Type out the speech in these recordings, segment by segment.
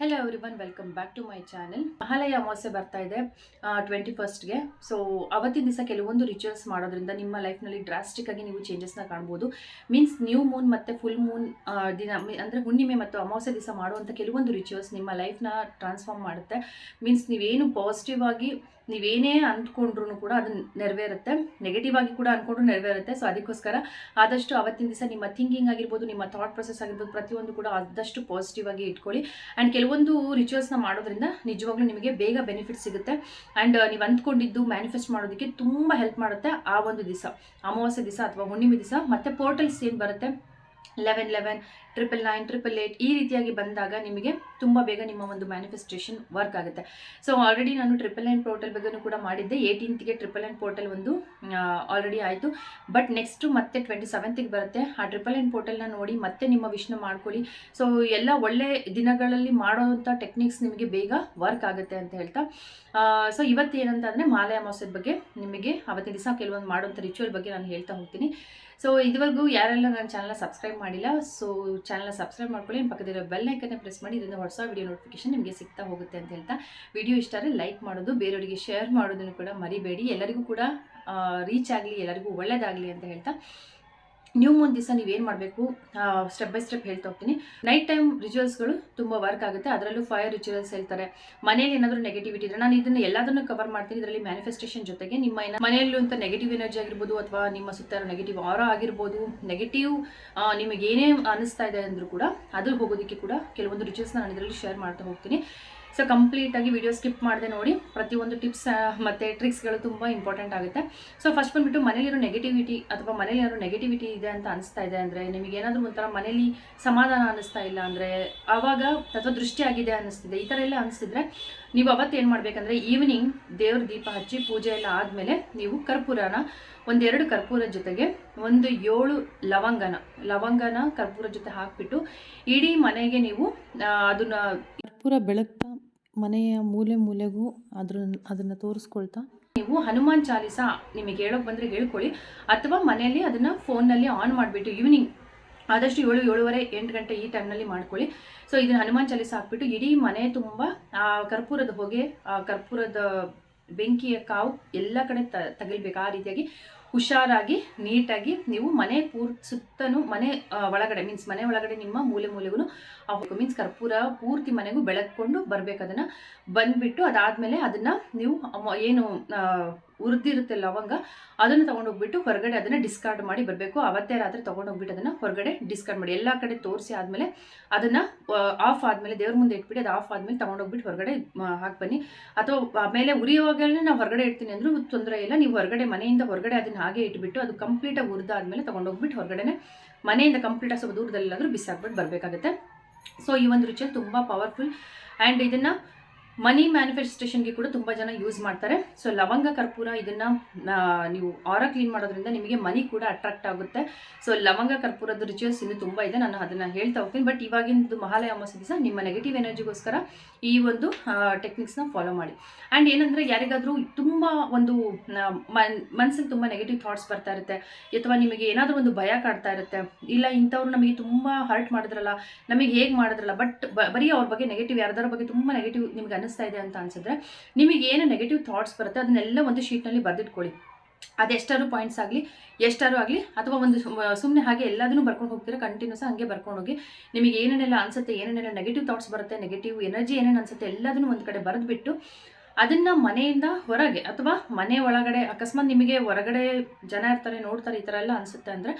Hello everyone welcome back to my channel Mahalaya Amavasya ಬರ್ತಾ ಇದೆ twenty ಫಸ್ಟ್ಗೆ so ಅವತ್ತಿನ ದಿವಸ ಕೆಲವೊಂದು ರಿಚುವಲ್ಸ್ ಮಾಡೋದ್ರಿಂದ ನಿಮ್ಮ ಲೈಫ್ನಲ್ಲಿ ಡ್ರಾಸ್ಟಿಕ್ ಆಗಿ ನೀವು ಚೇಂಜಸ್ನ ಕಾಣ್ಬೋದು. ಮೀನ್ಸ್ ನ್ಯೂ ಮೂನ್ ಮತ್ತು ಫುಲ್ ಮೂನ್ ದಿನ ಅಂದರೆ ಹುಣ್ಣಿಮೆ ಮತ್ತು ಅಮಾವಾಸ್ಯೆ ದಿವಸ ಮಾಡುವಂಥ ಕೆಲವೊಂದು ರಿಚುವಲ್ಸ್ ನಿಮ್ಮ ಲೈಫ್ನ ಟ್ರಾನ್ಸ್ಫಾರ್ಮ್ ಮಾಡುತ್ತೆ. ಮೀನ್ಸ್ ನೀವೇನು ಪಾಸಿಟಿವ್ ಆಗಿ ನೀವೇನೇ ಅಂದ್ಕೊಂಡ್ರು ಕೂಡ ಅದು ನೆರವೇರುತ್ತೆ. ನೆಗೆಟಿವ್ ಆಗಿ ಕೂಡ ಅಂದ್ಕೊಂಡ್ರು ನೆರವೇರುತ್ತೆ. ಸೊ ಅದಕ್ಕೋಸ್ಕರ ಆದಷ್ಟು ಅವತ್ತಿನ ದಿವಸ ನಿಮ್ಮ ಥಿಂಕಿಂಗ್ ಆಗಿರ್ಬೋದು, ನಿಮ್ಮ ಥಾಟ್ ಪ್ರೊಸೆಸ್ ಆಗಿರ್ಬೋದು, ಪ್ರತಿಯೊಂದು ಕೂಡ ಆದಷ್ಟು ಪಾಸಿಟಿವ್ ಆಗಿ ಇಟ್ಕೊಳ್ಳಿ. ಆ್ಯಂಡ್ ಕೆಲವೊಂದು ರಿಚುವಲ್ಸ್ನ ಮಾಡೋದ್ರಿಂದ ನಿಜವಾಗ್ಲೂ ನಿಮಗೆ ಬೇಗ ಬೆನಿಫಿಟ್ ಸಿಗುತ್ತೆ. ಆ್ಯಂಡ್ ನೀವು ಅಂದ್ಕೊಂಡಿದ್ದು ಮ್ಯಾನಿಫೆಸ್ಟ್ ಮಾಡೋದಕ್ಕೆ ತುಂಬ ಹೆಲ್ಪ್ ಮಾಡುತ್ತೆ ಆ ಒಂದು ದಿವಸ. ಅಮಾವಾಸ್ಯೆ ದಿವಸ ಅಥವಾ ಹುಣ್ಣಿಮೆ ದಿವಸ, ಮತ್ತು ಪೋರ್ಟಲ್ಸ್ ಏನು ಬರುತ್ತೆ? Eleven eleven triple nine triple eight ಈ ರೀತಿಯಾಗಿ ಬಂದಾಗ ನಿಮಗೆ ತುಂಬ ಬೇಗ ನಿಮ್ಮ ಒಂದು ಮ್ಯಾನಿಫೆಸ್ಟೇಷನ್ ವರ್ಕ್ ಆಗುತ್ತೆ. ಸೊ ಆಲ್ರೆಡಿ ನಾನು ಟ್ರಿಪಲ್ ನೈನ್ ಪೋರ್ಟಲ್ ಬಗ್ಗೆನೂ ಕೂಡ ಮಾಡಿದ್ದೆ. ಏಯ್ಟೀನ್ತ್ಗೆ ಟ್ರಿಪಲ್ ನೈನ್ ಪೋರ್ಟಲ್ ಒಂದು ಆಲ್ರೆಡಿ ಆಯಿತು. ಬಟ್ ನೆಕ್ಸ್ಟು ಮತ್ತೆ ಟ್ವೆಂಟಿ ಸೆವೆಂತಿಗೆ ಬರುತ್ತೆ. ಆ ಟ್ರಿಪಲ್ ನೈನ್ ಪೋರ್ಟಲ್ನ ನೋಡಿ ಮತ್ತೆ ನಿಮ್ಮ ವಿಷ್ಣು ಮಾಡ್ಕೊಳ್ಳಿ. ಸೊ ಎಲ್ಲ ಒಳ್ಳೆ ದಿನಗಳಲ್ಲಿ ಮಾಡೋವಂಥ ಟೆಕ್ನಿಕ್ಸ್ ನಿಮಗೆ ಬೇಗ ವರ್ಕ್ ಆಗುತ್ತೆ ಅಂತ ಹೇಳ್ತಾ. ಸೊ ಇವತ್ತು ಏನಂತ ಅಂದರೆ ಮಾಲೆ ಅಮಾವಾಸ್ಯದ ಬಗ್ಗೆ ನಿಮಗೆ ಅವತ್ತಿನ ದಿವಸ ಕೆಲವೊಂದು ಮಾಡುವಂಥ ರಿಚುವಲ್ ಬಗ್ಗೆ ನಾನು ಹೇಳ್ತಾ ಹೋಗ್ತೀನಿ. ಸೊ ಇದುವರೆಗೂ ಯಾರೆಲ್ಲ ನನ್ನ ಚಾನಲ್ನ ಸಬ್ಸ್ಕ್ರೈಬ್ ಮಾಡಿಲ್ಲ ಸೊ ಚಾನಲ್ನ ಸಬ್ಸ್ಕ್ರೈಬ್ ಮಾಡ್ಕೊಳ್ಳಿ. ನಿಮ್ಮ ಪಕ್ಕದಲ್ಲಿರೋ ಬೆಲ್ ಐಕನ್ನ ಪ್ರೆಸ್ ಮಾಡಿ, ಇದರಿಂದ ಹೊಸ ವಿಡಿಯೋ ನೋಟಿಫಿಕೇಶನ್ ನಿಮಗೆ ಸಿಗ್ತಾ ಹೋಗುತ್ತೆ ಅಂತ ಹೇಳ್ತಾ ವಿಡಿಯೋ ಇಷ್ಟ ಆದರೆ ಲೈಕ್ ಮಾಡೋದು, ಬೇರೆಯವರಿಗೆ ಶೇರ್ ಮಾಡೋದನ್ನು ಕೂಡ ಮರಿಬೇಡಿ. ಎಲ್ಲರಿಗೂ ಕೂಡ ರೀಚ್ ಆಗಲಿ, ಎಲ್ಲರಿಗೂ ಒಳ್ಳೆಯದಾಗಲಿ ಅಂತ ಹೇಳ್ತಾ ನ್ಯೂ ಮೂನ್ ದಿವಸ ನೀವೇನು ಮಾಡಬೇಕು ಸ್ಟೆಪ್ ಬೈ ಸ್ಟೆಪ್ ಹೇಳ್ತಾ ಹೋಗ್ತೀನಿ. ನೈಟ್ ಟೈಮ್ ರಿಚುವಲ್ಸ್ಗಳು ತುಂಬ ವರ್ಕ್ ಆಗುತ್ತೆ. ಅದರಲ್ಲೂ ಫೈರ್ ರಿಚುವಲ್ಸ್ ಹೇಳ್ತಾರೆ. ಮನೇಲಿ ಏನಾದರೂ ನೆಗೆಟಿವಿಟಿ ಇದ್ರೆ ನಾನು ಇದನ್ನು ಎಲ್ಲದನ್ನು ಕವರ್ ಮಾಡ್ತೀನಿ. ಇದರಲ್ಲಿ ಮ್ಯಾನಿಫೆಸ್ಟೇಷನ್ ಜೊತೆಗೆ ನಿಮ್ಮ ಮನೆಯಲ್ಲೂ ಅಂತ ನೆಗೆಟಿವ್ ಎನರ್ಜಿ ಆಗಿರ್ಬೋದು ಅಥವಾ ನಿಮ್ಮ ಸುತ್ತ ನೆಗೆಟಿವ್ ಆರ ಆಗಿರ್ಬೋದು ನೆಗೆಟಿವ್ ನಿಮಗೆ ಏನೇ ಅನಿಸ್ತಾ ಇದೆ ಅಂದರೂ ಕೂಡ ಅದ್ರ ಹೋಗೋದಕ್ಕೆ ಕೂಡ ಕೆಲವೊಂದು ರಿಚುವಲ್ಸ್ನ ನಾನು ಇದರಲ್ಲಿ ಶೇರ್ ಮಾಡ್ತಾ ಹೋಗ್ತೀನಿ. ಸೊ ಕಂಪ್ಲೀಟಾಗಿ ವಿಡಿಯೋ ಸ್ಕಿಪ್ ಮಾಡದೆ ನೋಡಿ. ಪ್ರತಿಯೊಂದು ಟಿಪ್ಸ್ ಮತ್ತು ಟ್ರಿಕ್ಸ್ಗಳು ತುಂಬ ಇಂಪಾರ್ಟೆಂಟ್ ಆಗುತ್ತೆ. ಸೊ ಫಸ್ಟ್ ಬಂದುಬಿಟ್ಟು ಮನೇಲಿರೋ ನೆಗೆಟಿವಿಟಿ ಅಥವಾ ಮನೇಲಿ ನೆಗೆಟಿವಿಟಿ ಇದೆ ಅಂತ ಅನಿಸ್ತಾ ಇದೆ ಅಂದರೆ, ನಿಮಗೆ ಏನಾದರೂ ಒಂಥರ ಮನೇಲಿ ಸಮಾಧಾನ ಅನಿಸ್ತಾ ಇಲ್ಲ ಅಂದರೆ, ಆವಾಗ ಅಥವಾ ದೃಷ್ಟಿ ಆಗಿದೆ ಅನ್ನಿಸ್ತಿದೆ ಈ ಥರ ಎಲ್ಲ ಅನಿಸ್ತಿದ್ರೆ ನೀವು ಅವತ್ತು ಏನು ಮಾಡಬೇಕಂದ್ರೆ ಈವ್ನಿಂಗ್ ದೇವ್ರ ದೀಪ ಹಚ್ಚಿ ಪೂಜೆ ಎಲ್ಲ ಆದಮೇಲೆ ನೀವು ಕರ್ಪೂರನ ಒಂದೆರಡು ಕರ್ಪೂರ ಜೊತೆಗೆ ಒಂದು ಏಳು ಲವಂಗನ ಲವಂಗನ ಕರ್ಪೂರ ಜೊತೆ ಹಾಕಿಬಿಟ್ಟು ಇಡೀ ಮನೆಗೆ ನೀವು ಅದನ್ನ ಕರ್ಪೂರ ಬೆಳಗ್ತಾ ಮನೆಯ ಮೂಲೆ ಮೂಲೆಗೂ ಅದ್ರ ಅದನ್ನು ತೋರಿಸ್ಕೊಳ್ತಾ. ನೀವು ಹನುಮಾನ್ ಚಾಲಿಸ ನಿಮಗೆ ಹೇಳೋಕೆ ಬಂದರೆ ಹೇಳ್ಕೊಳ್ಳಿ, ಅಥವಾ ಮನೆಯಲ್ಲಿ ಅದನ್ನು ಫೋನ್ನಲ್ಲಿ ಆನ್ ಮಾಡಿಬಿಟ್ಟು ಈವ್ನಿಂಗ್ ಆದಷ್ಟು ಏಳು, ಏಳುವರೆ, ಎಂಟು ಗಂಟೆ ಈ ಟೈಮ್ನಲ್ಲಿ ಮಾಡ್ಕೊಳ್ಳಿ. ಸೊ ಇದನ್ನ ಹನುಮಾನ್ ಚಾಲಿಸ ಹಾಕ್ಬಿಟ್ಟು ಇಡೀ ಮನೆ ತುಂಬ ಕರ್ಪೂರದ ಹೊಗೆ ಕರ್ಪೂರದ ಬೆಂಕಿಯ ಕಾವು ಎಲ್ಲ ಕಡೆ ತ ತಗಿಲ್ಬೇಕು ಆ ರೀತಿಯಾಗಿ ಹುಷಾರಾಗಿ, ನೀಟಾಗಿ ನೀವು ಮನೆ ಪೂರ್, ಸುತ್ತನೂ ಮನೆ ಒಳಗಡೆ ಮೀನ್ಸ್ ಮನೆ ಒಳಗಡೆ ನಿಮ್ಮ ಮೂಲೆ ಮೂಲೆಗೂ ಮೀನ್ಸ್ ಕರ್ಪೂರ ಪೂರ್ತಿ ಮನೆಗೂ ಬೆಳಕೊಂಡು ಬರಬೇಕು ಅದನ್ನು. ಬಂದುಬಿಟ್ಟು ಅದಾದಮೇಲೆ ಅದನ್ನು ನೀವು ಏನು ಹುರಿದಿರುತ್ತೆ ಲವಂಗ. ಅದನ್ನು ತೊಗೊಂಡೋಗ್ಬಿಟ್ಟು ಹೊರಗಡೆ ಅದನ್ನು ಡಿಸ್ಕಾರ್ಡ್ ಮಾಡಿ ಬರಬೇಕು. ಅವತ್ತೇ ರಾತ್ರಿ ತೊಗೊಂಡೋಗ್ಬಿಟ್ಟು ಅದನ್ನು ಹೊರಗಡೆ ಡಿಸ್ಕಾರ್ಡ್ ಮಾಡಿ. ಎಲ್ಲ ಕಡೆ ತೋರಿಸಿ ಆದಮೇಲೆ ಅದನ್ನು ಆಫ್ ಆದಮೇಲೆ ದೇವ್ರ ಮುಂದೆ ಇಟ್ಬಿಟ್ಟು ಅದು ಆಫ್ ಆದಮೇಲೆ ತೊಗೊಂಡೋಗ್ಬಿಟ್ಟು ಹೊರಗಡೆ ಹಾಕಿ ಬನ್ನಿ. ಅಥವಾ ಆಮೇಲೆ ಉರಿಯುವಾಗಲೇ ನಾವು ಹೊರಗಡೆ ಇಡ್ತೀನಿ ಅಂದರೂ ತೊಂದರೆ ಇಲ್ಲ. ನೀವು ಹೊರಗಡೆ, ಮನೆಯಿಂದ ಹೊರಗಡೆ ಅದನ್ನು ಹಾಗೆ ಇಟ್ಬಿಟ್ಟು ಅದು ಕಂಪ್ಲೀಟಾಗಿ ಹುರಿದಾದ್ಮೇಲೆ ತೊಗೊಂಡೋಗ್ಬಿಟ್ಟು ಹೊರಗಡೆ ಮನೆಯಿಂದ ಕಂಪ್ಲೀಟಾಗಿ ಸ್ವಲ್ಪ ದೂರದಲ್ಲಾದರೂ ಬಿಸಾಕ್ಬಿಟ್ಟು ಬರಬೇಕಾಗುತ್ತೆ. ಸೊ ಈ ಒಂದು ರುಚಿಯಲ್ಲಿ ತುಂಬ ಪವರ್ಫುಲ್ ಆ್ಯಂಡ್ ಇದನ್ನು ಮನಿ ಮ್ಯಾನಿಫೆಸ್ಟೇಷನ್ಗೆ ಕೂಡ ತುಂಬ ಜನ ಯೂಸ್ ಮಾಡ್ತಾರೆ. ಸೊ, ಲವಂಗ ಕರ್ಪೂರ ಇದನ್ನು ನೀವು ಆರ ಕ್ಲೀನ್ ಮಾಡೋದ್ರಿಂದ ನಿಮಗೆ ಮನಿ ಕೂಡ ಅಟ್ರಾಕ್ಟ್ ಆಗುತ್ತೆ. ಸೊ, ಲವಂಗ ಕರ್ಪೂರದ ರಿಚುವಲ್ಸ್ ಇನ್ನೂ ತುಂಬ ಇದೆ. ನಾನು ಅದನ್ನು ಹೇಳ್ತಾ ಹೋಗ್ತೀನಿ. ಬಟ್ ಇವಾಗಿಂದು ಮಹಾಲಯ ಅಮಾವಾಸ್ಯೆ ದಿವಸ ನಿಮ್ಮ ನೆಗೆಟಿವ್ ಎನರ್ಜಿಗೋಸ್ಕರ ಈ ಒಂದು ಟೆಕ್ನಿಕ್ಸ್ನ ಫಾಲೋ ಮಾಡಿ. ಆ್ಯಂಡ್ ಏನಂದರೆ ಯಾರಿಗಾದರೂ ತುಂಬ ಒಂದು ಮನಸ್ಸಲ್ಲಿ ತುಂಬ ನೆಗೆಟಿವ್ ಥಾಟ್ಸ್ ಬರ್ತಾ ಇರುತ್ತೆ. ಅಥವಾ ನಿಮಗೆ ಏನಾದರೂ ಒಂದು ಭಯ ಕಾಡ್ತಾ ಇರುತ್ತೆ. ಇಲ್ಲ, ಇಂಥವ್ರು ನಮಗೆ ತುಂಬ ಹರ್ಟ್ ಮಾಡಿದ್ರಲ್ಲ, ನಮಗೆ ಹೇಗೆ ಮಾಡಿದ್ರಲ್ಲ, ಬಟ್ ಬರೀ ಅವ್ರ ಬಗ್ಗೆ ನೆಗೆಟಿವ್ ಯಾರ್ದಾರ ಬಗ್ಗೆ ತುಂಬ ನೆಗೆಟಿವ್ ನಿಮ್ಗೆ ಅನಿಸ್ತಾ ಇದೆ ಅಂತ ಅನ್ಸಿದ್ರೆ ನಿಮಗೆ ಏನು ನೆಗೆಟಿವ್ ಥಾಟ್ಸ್ ಬರುತ್ತೆ ಅದನ್ನೆಲ್ಲ ಒಂದು ಶೀಟ್ನಲ್ಲಿ ಬರೆದಿಟ್ಕೊಳ್ಳಿ. ಅದೆಷ್ಟಾದ್ರು ಪಾಯಿಂಟ್ಸ್ ಆಗಲಿ ಎಷ್ಟಾರು ಆಗಲಿ ಅಥವಾ ಒಂದು ಸುಮ್ಮನೆ ಹಾಗೆ ಎಲ್ಲದನ್ನೂ ಬರ್ಕೊಂಡು ಹೋಗ್ತೀರಾ ಕಂಟಿನ್ಯೂಸ್ ಹಂಗೆ ಬರ್ಕೊಂಡು ಹೋಗಿ. ನಿಮಗೆ ಏನೇನೆಲ್ಲ ಅನ್ಸುತ್ತೆ, ಏನೇನೆಲ್ಲ ನೆಗೆಟಿವ್ ಥಾಟ್ಸ್ ಬರುತ್ತೆ ನೆಗೆಟಿವ್ ಎನರ್ಜಿ ಏನೇನು ಅನ್ಸುತ್ತೆ ಎಲ್ಲದನ್ನು ಒಂದು ಕಡೆ ಬರೆದ್ಬಿಟ್ಟು ಅದನ್ನು ಮನೆಯಿಂದ ಹೊರಗೆ ಅಥವಾ ಮನೆ ಒಳಗಡೆ ಅಕಸ್ಮಾತ್ ನಿಮಗೆ ಹೊರಗಡೆ ಜನ ಇರ್ತಾರೆ, ನೋಡ್ತಾರೆ ಈ ಥರ ಎಲ್ಲ ಅನಿಸುತ್ತೆ ಅಂದರೆ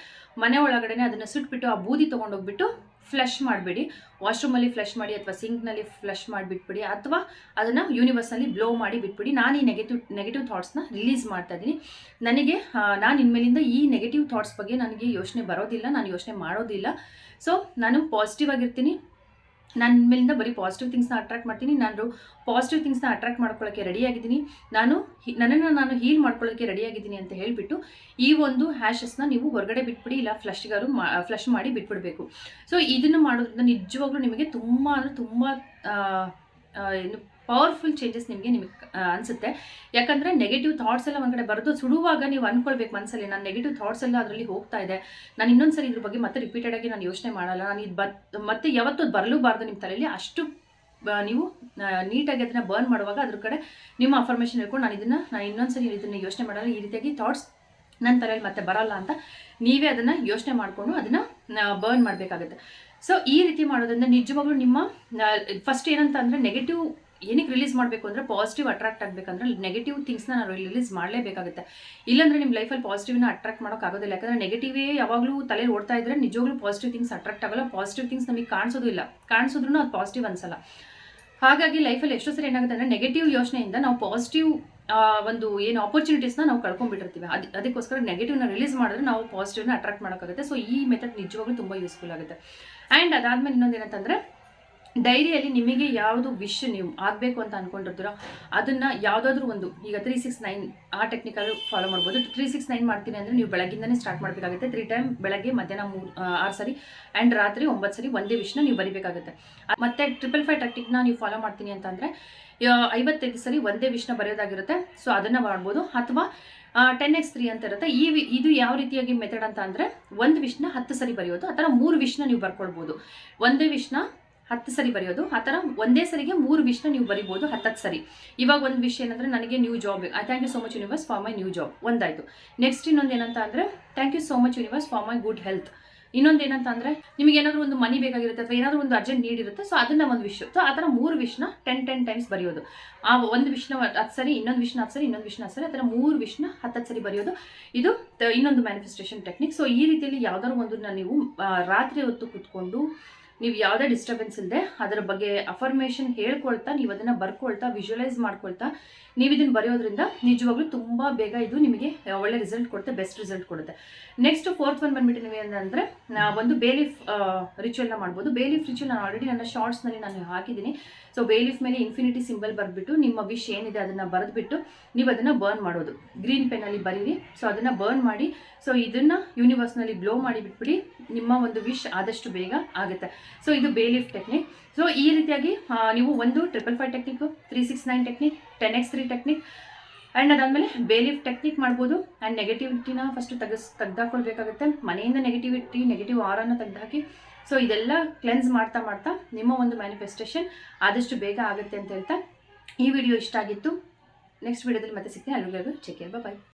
ಮನೆ ಒಳಗಡೆನೆ ಅದನ್ನು ಸುಟ್ಬಿಟ್ಟು ಆ ಬೂದಿ ತೊಗೊಂಡೋಗ್ಬಿಟ್ಟು ಫ್ಲಶ್ ಮಾಡಬೇಡಿ. ವಾಶ್ರೂಮಲ್ಲಿ ಫ್ಲಶ್ ಮಾಡಿ ಅಥವಾ ಸಿಂಕ್ನಲ್ಲಿ ಫ್ಲಶ್ ಮಾಡಿಬಿಟ್ಬಿಡಿ ಅಥವಾ ಅದನ್ನು ಯೂನಿವರ್ಸಲ್ಲಿ ಬ್ಲೋ ಮಾಡಿ ಬಿಟ್ಬಿಡಿ. ನಾನು ಈ ನೆಗೆಟಿವ್ ನೆಗೆಟಿವ್ ಥಾಟ್ಸ್ನ ರಿಲೀಸ್ ಮಾಡ್ತಾ ಇದ್ದೀನಿ. ನನಗೆ ನಾನು ಇನ್ಮೇಲಿಂದ ಈ ನೆಗೆಟಿವ್ ಥಾಟ್ಸ್ ಬಗ್ಗೆ ನನಗೆ ಯೋಚನೆ ಬರೋದಿಲ್ಲ, ನಾನು ಯೋಚನೆ ಮಾಡೋದಿಲ್ಲ. ಸೊ ನಾನು ಪಾಸಿಟಿವ್ ಆಗಿರ್ತೀನಿ. ನಾನು ಇನ್ಮೇಲಿಂದ ಬರೀ ಪಾಸಿಟಿವ್ ಥಿಂಗ್ಸ್ನ ಅಟ್ರಾಕ್ಟ್ ಮಾಡ್ತೀನಿ. ನಾನು ಪಾಸಿಟಿವ್ ಥಿಂಗ್ಸ್ನ ಅಟ್ರಾಕ್ಟ್ ಮಾಡ್ಕೊಳ್ಳೋಕ್ಕೆ ರೆಡಿಯಾಗಿದ್ದೀನಿ ನಾನು ನನ್ನನ್ನು ನಾನು ಹೀಲ್ ಮಾಡ್ಕೊಳ್ಳೋಕ್ಕೆ ರೆಡಿಯಾಗಿದ್ದೀನಿ ಅಂತ ಹೇಳಿಬಿಟ್ಟು ಈ ಒಂದು ಹ್ಯಾಶಸ್ನ ನೀವು ಹೊರಗಡೆ ಬಿಟ್ಬಿಡಿ, ಇಲ್ಲ ಫ್ಲಶ್ಗಾರು ಮಾ ಫ್ಲಶ್ ಮಾಡಿ ಬಿಟ್ಬಿಡಬೇಕು. ಸೊ ಇದನ್ನು ಮಾಡೋದ್ರಿಂದ ನಿಜವಾಗ್ಲೂ ನಿಮಗೆ ತುಂಬ ಅಂದರೆ ತುಂಬ ಏನು ಪವರ್ಫುಲ್ ಚೇಂಜಸ್ ನಿಮಗೆ ನಿಮಗೆ ಅನಿಸುತ್ತೆ. ಯಾಕಂದರೆ ನೆಗೆಟಿವ್ ಥಾಟ್ಸ್ ಎಲ್ಲ ಒಂದು ಕಡೆ ಬರೆದು ಸುಡುವಾಗ ನೀವು ಅಂದ್ಕೊಳ್ಬೇಕು ಮನಸ್ಸಲ್ಲಿ ನಾನು ನೆಗೆಟಿವ್ ಥಾಟ್ಸ್ ಎಲ್ಲ ಅದರಲ್ಲಿ ಹೋಗ್ತಾ ಇದೆ. ನಾನು ಇನ್ನೊಂದು ಸರಿ ಇದ್ರ ಬಗ್ಗೆ ಮತ್ತೆ ರಿಪೀಟೆಡ್ ಆಗಿ ನಾನು ಯೋಚನೆ ಮಾಡಲ್ಲ. ನಾನು ಇದು ಬತ್ ಮತ್ತೆ ಯಾವತ್ತೂ ಬರಲೂಬಾರ್ದು ನಿಮ್ಮ ತಲೆಯಲ್ಲಿ ಅಷ್ಟು ನೀವು ನೀಟಾಗಿ ಅದನ್ನು ಬರ್ನ್ ಮಾಡುವಾಗ ಅದ್ರ ಕಡೆ ನಿಮ್ಮ ಅಫರ್ಮೇಷನ್ ಹೇಳ್ಕೊಂಡು ನಾನು ಇದನ್ನು, ನಾನು ಇನ್ನೊಂದು ಸರಿ ಇದನ್ನು ಯೋಚನೆ ಮಾಡಲ್ಲ. ಈ ರೀತಿಯಾಗಿ ಥಾಟ್ಸ್ ನನ್ನ ತಲೆಯಲ್ಲಿ ಮತ್ತೆ ಬರಲ್ಲ ಅಂತ ನೀವೇ ಅದನ್ನು ಯೋಚನೆ ಮಾಡಿಕೊಂಡು ಅದನ್ನು ಬರ್ನ್ ಮಾಡಬೇಕಾಗುತ್ತೆ. ಸೊ ಈ ರೀತಿ ಮಾಡೋದ್ರಿಂದ ನಿಜವಾಗ್ಲೂ ನಿಮ್ಮ ಫಸ್ಟ್ ಏನಂತ ಅಂದ್ರೆ ನೆಗೆಟಿವ್ ಏನಕ್ಕೆ ರಿಲೀಸ್ ಮಾಡಬೇಕು ಅಂದರೆ ಪಾಸಿಟಿವ್ ಅಟ್ರಾಕ್ಟ್ ಆಗಬೇಕಂದ್ರೆ ನೆಗೆಟಿವ್ ಥಿಂಗ್ಸ್ನ ನಾವು ರಿಲೀಸ್ ಮಾಡಲೇಬೇಕಾಗುತ್ತೆ. ಇಲ್ಲಾಂದರೆ ನಿಮ್ಮ ಲೈಫಲ್ಲಿ ಪಾಸಿಟಿವ್ನ ಅಟ್ರಾಕ್ಟ್ ಮಾಡೋಕ್ಕಾಗೋದಿಲ್ಲ ಯಾಕಂದರೆ ನೆಗೆಟಿವೇ ಯಾವಾಗಲೂ ತಲೆ ಓಡ್ತಾ ಇದ್ರೆ ನಿಜವಾಗ್ಲೂ ಪಾಸಿಟಿವ್ ಥಿಂಗ್ಸ್ ಅಟ್ರಾಕ್ಟ್ ಆಗೋಲ್ಲ. ಪಾಸಿಟಿವ್ ಥಿಂಗ್ಸ್ ನಮಗೆ ಕಾಣಿಸೋದು ಇಲ್ಲ. ಕಾಣಿಸಿದ್ರು ಅದು ಪಾಸಿಟಿವ್ ಅನ್ಸಲ್ಲ. ಹಾಗಾಗಿ ಲೈಫಲ್ಲಿ ಎಷ್ಟೋ ಸರಿ ಏನಾಗುತ್ತೆ ಅಂದರೆ ನೆಗೆಟಿವ್ ಯೋಚನೆಯಿಂದ ನಾವು ಪಾಸಿಟಿವ್ ಒಂದು ಏನು ಆಪರ್ಚುನಿಟೀಸ್ನ ನಾವು ಕಳ್ಕೊಂಡ್ಬಿಟ್ಟಿರ್ತೀವಿ. ಅದು, ಅದಕ್ಕೋಸ್ಕರ ನೆಗೆಟಿವ್ನ ರಿಲೀಸ್ ಮಾಡಿದ್ರೆ ನಾವು ಪಾಸಿಟಿವ್ನ ಅಟ್ರಾಕ್ಟ್ ಮಾಡೋಕ್ಕಾಗುತ್ತೆ. ಸೊ ಈ ಮೆಥಡ್ ನಿಜವಾಗ್ಲೂ ತುಂಬ ಯೂಸ್ಫುಲ್ ಆಗುತ್ತೆ. ಆ್ಯಂಡ್ ಅದಾದಮೇಲೆ ಇನ್ನೊಂದು ಏನಂತಂದರೆ ಡೈರಿಯಲ್ಲಿ ನಿಮಗೆ ಯಾವುದು ವಿಷ್ ನೀವು ಆಗಬೇಕು ಅಂತ ಅಂದ್ಕೊಂಡಿರ್ತೀರೋ ಅದನ್ನು ಯಾವುದಾದ್ರೂ ಒಂದು, ಈಗ ತ್ರೀ ಸಿಕ್ಸ್ ನೈನ್ ಆ ಟೆಕ್ನಿಕಲ್ ಫಾಲೋ ಮಾಡ್ಬೋದು. ತ್ರೀ ಸಿಕ್ಸ್ ನೈನ್ ಮಾಡ್ತೀನಿ ಅಂದರೆ ನೀವು ಬೆಳಗ್ಗಿಂದನೇ ಸ್ಟಾರ್ಟ್ ಮಾಡಬೇಕಾಗುತ್ತೆ. ತ್ರೀ ಟೈಮ್ ಬೆಳಗ್ಗೆ, ಮಧ್ಯಾಹ್ನ ಮೂರು ಆರು ಸರಿ ಆ್ಯಂಡ್ ರಾತ್ರಿ ಒಂಬತ್ತು ಸರಿ ಒಂದೇ ವಿಷ್ನ ನೀವು ಬರಿಬೇಕಾಗುತ್ತೆ. ಮತ್ತೆ ಟ್ರಿಪಲ್ ಫೈವ್ ಟೆಕ್ನಿಕ್ನ ನೀವು ಫಾಲೋ ಮಾಡ್ತೀನಿ ಅಂತಂದರೆ ಐವತ್ತೈದು ಸರಿ ಒಂದೇ ವಿಷ್ನ ಬರೆಯೋದಾಗಿರುತ್ತೆ. ಸೊ ಅದನ್ನು ಮಾಡ್ಬೋದು. ಅಥವಾ ಟೆನ್ ಎಕ್ಸ್ ತ್ರೀ ಅಂತ ಇರುತ್ತೆ. ಈ ಇದು ಯಾವ ರೀತಿಯಾಗಿ ಮೆಥಡ್ ಅಂತ ಅಂದರೆ ಒಂದು ವಿಷ್ನ ಹತ್ತು ಸರಿ ಬರೆಯೋದು, ಆ ಥರ ಮೂರು ವಿಷ್ನ ನೀವು ಬರ್ಕೊಳ್ಬೋದು. ಒಂದೇ ವಿಷ್ನ ಹತ್ತು ಸರಿ ಬರೆಯೋದು, ಆ ಥರ ಒಂದೇ ಸರಿಗೆ ಮೂರು ವಿಷ್ನ ನೀವು ಬರಿಬೋದು ಹತ್ತತ್ತು ಸರಿ. ಇವಾಗ ಒಂದು ವಿಷಯ ಏನಂದರೆ ನನಗೆ new job I thank you so much universe for my new job ಒಂದಾಯಿತು. Next ಇನ್ನೊಂದು ಏನಂತ ಅಂದರೆ thank you so much universe for my good health ಇನ್ನೊಂದು ಏನಂತ ಅಂದರೆ ನಿಮಗೆ ಏನಾದರೂ ಒಂದು ಮನಿ ಬೇಕಾಗಿರುತ್ತೆ ಅಥವಾ ಏನಾದರೂ ಒಂದು ಅರ್ಜೆಂಟ್ ನೀಡ್ ಇರುತ್ತೆ ಸೊ ಅದನ್ನ ಒಂದು ವಿಷ್ ಸೊ ಆ ಥರ ಮೂರು ವಿಷ್ನ ಟೆನ್ ಟೆನ್ ಟೈಮ್ಸ್ ಬರೆಯೋದು. ಆ ಒಂದು ವಿಷ್ನ ಹತ್ತು ಸರಿ, ಇನ್ನೊಂದು ವಿಷ್ನ ಹತ್ತು ಸರಿ, ಇನ್ನೊಂದು ವಿಷ್ನ ಹತ್ತು ಸರಿ, ಆ ಥರ ಮೂರು ವಿಷ್ನ ಹತ್ತತ್ತು ಸರಿ ಬರೆಯೋದು. ಇದು ಇನ್ನೊಂದು ಮ್ಯಾನಿಫೆಸ್ಟೇಷನ್ ಟೆಕ್ನಿಕ್ ಸೊ ಈ ರೀತಿಯಲ್ಲಿ ಯಾವ್ದಾದ್ರು ಒಂದನ್ನ ನೀವು ರಾತ್ರಿ ಹೊತ್ತು ಕೂತ್ಕೊಂಡು ನೀವು ಯಾವುದೇ ಡಿಸ್ಟರ್ಬೆನ್ಸ್ ಇಲ್ಲದೆ ಅದರ ಬಗ್ಗೆ ಅಫರ್ಮೇಷನ್ ಹೇಳ್ಕೊಳ್ತಾ, ನೀವು ಅದನ್ನು ಬರ್ಕೊಳ್ತಾ ವಿಜುವಲೈಸ್ ಮಾಡ್ಕೊಳ್ತಾ, ನೀವು ಇದನ್ನು ಬರೆಯೋದ್ರಿಂದ ನಿಜವಾಗ್ಲೂ ತುಂಬ ಬೇಗ ಇದು ನಿಮಗೆ ಒಳ್ಳೆ ರಿಸಲ್ಟ್ ಕೊಡುತ್ತೆ ಬೆಸ್ಟ್ ರಿಸಲ್ಟ್ ಕೊಡುತ್ತೆ. ನೆಕ್ಸ್ಟ್ ಫೋರ್ತ್ ಒನ್ ಬಂದ್ಬಿಟ್ಟು ನೀವು ಏನಂದರೆ ಒಂದು ಬೇಲೀಫ್ ರಿಚುವಲ್ನ ಮಾಡ್ಬೋದು. ಬೇಲೀಫ್ ರಿಚುವಲ್ ನಾನು ಆಲ್ರೆಡಿ ನನ್ನ ಶಾರ್ಟ್ಸ್ನಲ್ಲಿ ನಾನು ಹಾಕಿದ್ದೀನಿ. ಸೊ ಬೇಲೀಫ್ ಮೇಲೆ ಇನ್ಫಿನಿಟಿ ಸಿಂಬಲ್ ಬರೆದ್ಬಿಟ್ಟು, ನಿಮ್ಮ ವಿಶ್ ಏನಿದೆ ಅದನ್ನು ಬರೆದ್ಬಿಟ್ಟು, ನೀವು ಅದನ್ನು ಬರ್ನ್ ಮಾಡೋದು. ಗ್ರೀನ್ ಪೆನ್ನಲ್ಲಿ ಬರೀರಿ. ಸೊ ಅದನ್ನು ಬರ್ನ್ ಮಾಡಿ ಸೊ ಇದನ್ನು ಯೂನಿವರ್ಸ್ನಲ್ಲಿ ಬ್ಲೋ ಮಾಡಿ ಬಿಟ್ಬಿಡಿ. ನಿಮ್ಮ ಒಂದು ವಿಶ್ ಆದಷ್ಟು ಬೇಗ ಆಗುತ್ತೆ. ಸೊ ಇದು ಬೇಲಿಫ್ ಟೆಕ್ನಿಕ್ ಸೊ ಈ ರೀತಿಯಾಗಿ ನೀವು ಒಂದು triple five technique three six nine technique ten X three technique and ಅದಾದಮೇಲೆ ಬೇಲಿಫ್ ಟೆಕ್ನಿಕ್ ಮಾಡ್ಬೋದು. ಆ್ಯಂಡ್ ನೆಗೆಟಿವಿಟಿನ ಫಸ್ಟ್ ತೆಗೆಸ್, ತೆಗ್ದಾಕೊಳ್ಬೇಕಾಗುತ್ತೆ. ಮನೆಯಿಂದ ನೆಗೆಟಿವಿಟಿ ನೆಗೆಟಿವ್ ಆರನ್ನು ತೆಗೆದುಹಾಕಿ ಸೊ ಇದೆಲ್ಲ ಕ್ಲೆನ್ಸ್ ಮಾಡ್ತಾ ಮಾಡ್ತಾ ನಿಮ್ಮ ಒಂದು ಮ್ಯಾನಿಫೆಸ್ಟೇಷನ್ ಆದಷ್ಟು ಬೇಗ ಆಗುತ್ತೆ ಅಂತ ಹೇಳ್ತಾ ಈ ವಿಡಿಯೋ ಇಷ್ಟ ಆಗಿತ್ತು. ನೆಕ್ಸ್ಟ್ ವಿಡಿಯೋದಲ್ಲಿ ಮತ್ತೆ ಸಿಗ್ತೀನಿ. ಅಲ್ಲಿವರೆಗೂ ಚೆಕ್ ಬಾಯ್